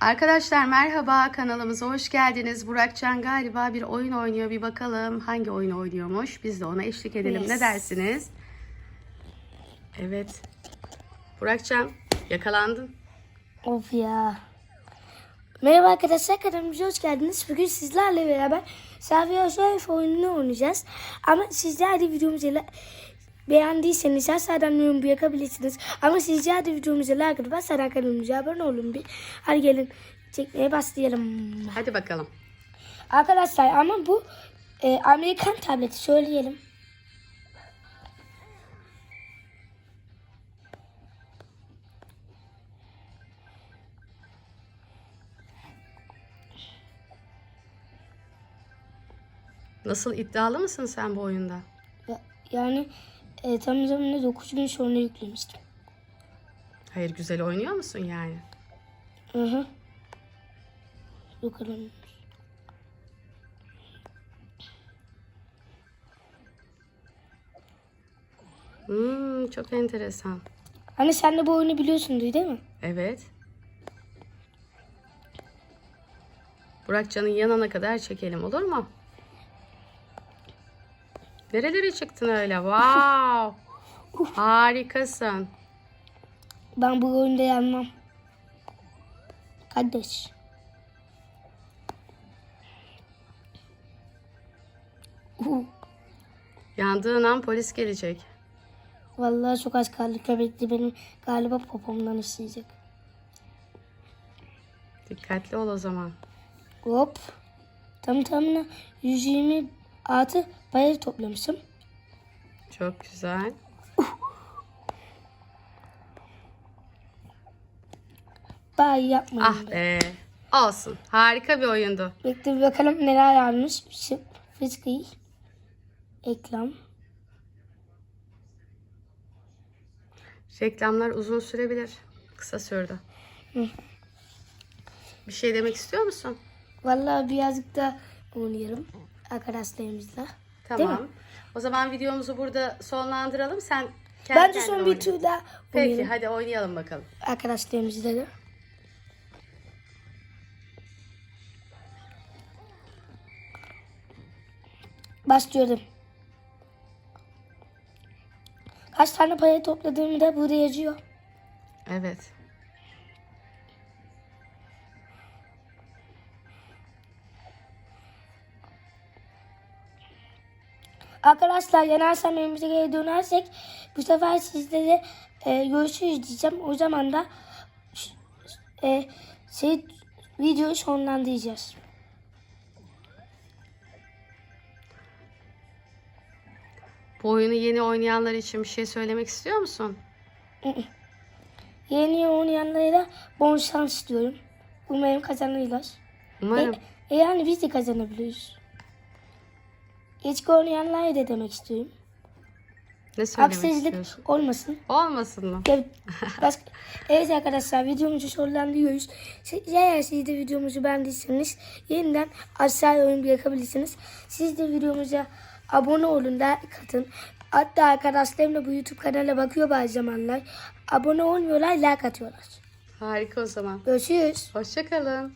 Arkadaşlar merhaba kanalımıza hoş geldiniz. Burakcan galiba bir oyun oynuyor. Bir bakalım hangi oyunu oynuyormuş. Biz de ona eşlik edelim. Ne Yes. dersiniz? Evet. Burakcan yakalandın. Of ya. Merhaba arkadaşlar kanalımıza hoş geldiniz. Bugün sizlerle beraber Savio Surf oyununu oynayacağız. Ama sizler de videomuzu beğendiyseniz aşağıdan yorum bırakabilirsiniz. Ama sizler de videomuza like atıp aşağıdan kanalımıza abone olun. Bir. Hadi gelin çekmeye başlayalım. Hadi bakalım. Arkadaşlar ama bu e, Amerikan tableti söyleyelim. Nasıl iddialı mısın sen bu oyunda? Ya- Yani e, tam zamanında 9 gün sonra yüklemiştim. Hayır güzel oynuyor musun yani? Hı hı. Bakalım. Hmm, çok enteresan. Hani sen de bu oyunu biliyorsun değil mi? Evet. Burakcan'ın yanına kadar çekelim olur mu? Nerelere çıktın öyle? Wow! Harikasın. Ben bu oyunda yanmam. Kardeş. Uhu. Yandığın an polis gelecek. Vallahi çok az kaldı. Köpekli benim galiba popomdan isteyecek. Dikkatli ol o zaman. Hop. Tam tamına 120 artı bayır toplamışım. Çok güzel. Bay yapmayın. Ah be. Olsun. Harika bir oyundu. Bekle bir bakalım neler almış. Şıp, fıskı, ekran. Reklamlar uzun sürebilir. Kısa sürdü. Bir şey demek istiyor musun? Vallahi birazcık da oynayalım arkadaşlarımızla. Tamam. O zaman videomuzu burada sonlandıralım. Sen kendi Bence son bir tur daha Peki oynayalım hadi oynayalım bakalım. arkadaşlarımızla da. Başlıyorum. Kaç tane para topladığımı da burada yazıyor. Evet. Arkadaşlar yenersem evimize geri dönersek bu sefer sizlere e, görüşürüz diyeceğim. O zaman da e, şey, videoyu sonlandıracağız. Bu oyunu yeni oynayanlar için bir şey söylemek istiyor musun? Yeni oynayanlara bol şans istiyorum. Umarım kazanırlar. Umarım. E, e yani biz de kazanabiliriz. Hiç oynayanlara da demek istiyorum. ne söylemek Haksızlık istiyorsun? olmasın. Olmasın mı? Ya, başka, evet arkadaşlar videomuzu sonlandırıyoruz. Siz- Eğer siz de videomuzu beğendiyseniz yeniden aşağıya yorum bırakabilirsiniz. Siz de videomuza abone olun da katın. Hatta arkadaşlarım da bu YouTube kanala bakıyor bazı zamanlar. Abone olmuyorlar, like atıyorlar. Harika o zaman. Görüşürüz. Hoşçakalın.